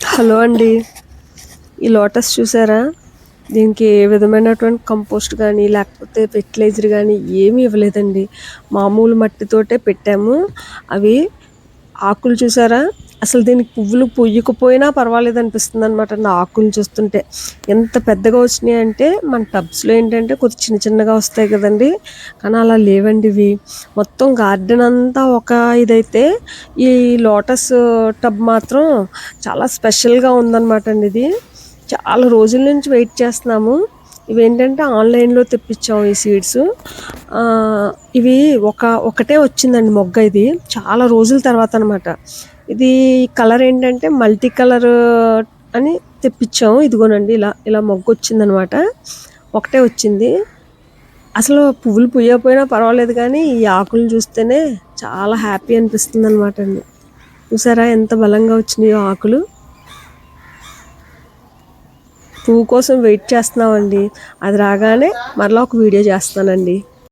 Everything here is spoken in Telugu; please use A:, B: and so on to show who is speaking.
A: హలో అండి. ఈ లోటస్ చూసారా? దీనికి ఏ విధమైనటువంటి కంపోస్ట్ కానీ లేకపోతే ఫెర్టిలైజర్ కానీ ఏమీ ఇవ్వలేదండి. మామూలు మట్టితోటే పెట్టాము. అవి ఆకులు చూసారా? అసలు దీనికి పువ్వులు పుయ్యకపోయినా పర్వాలేదు అనిపిస్తుంది అనమాట నా ఆకులు చూస్తుంటే. ఎంత పెద్దగా వచ్చినాయి అంటే మన టబ్స్లో ఏంటంటే కొద్ది చిన్న చిన్నగా వస్తాయి కదండి. కానీ అలా లేవండి ఇవి. మొత్తం గార్డెన్ అంతా ఒక ఇదైతే ఈ లోటస్ టబ్ మాత్రం చాలా స్పెషల్గా ఉందన్నమాట అండి ఇది. చాలా రోజుల నుంచి వెయిట్ చేస్తున్నాము. ఇవేంటంటే ఆన్లైన్లో తెప్పించాము ఈ సీడ్స్. ఇవి ఒక ఒకటే వచ్చిందండి మొగ్గ ఇది. చాలా రోజుల తర్వాత అనమాట ఇది కలర్ ఏంటంటే మల్టీ కలర్ అని తెప్పించాము. ఇదిగోనండి ఇలా ఇలా మొగ్గు వచ్చిందనమాట. ఒకటే వచ్చింది. అసలు పువ్వులు పుయ్యకపోయినా పర్వాలేదు కానీ ఈ ఆకులు చూస్తేనే చాలా హ్యాపీ అనిపిస్తుంది అనమాట అండి. చూసారా ఎంత బలంగా వచ్చినాయో ఆకులు. పువ్వు కోసం వెయిట్ చేస్తున్నామండి. అది రాగానే మరలా ఒక వీడియో చేస్తానండి.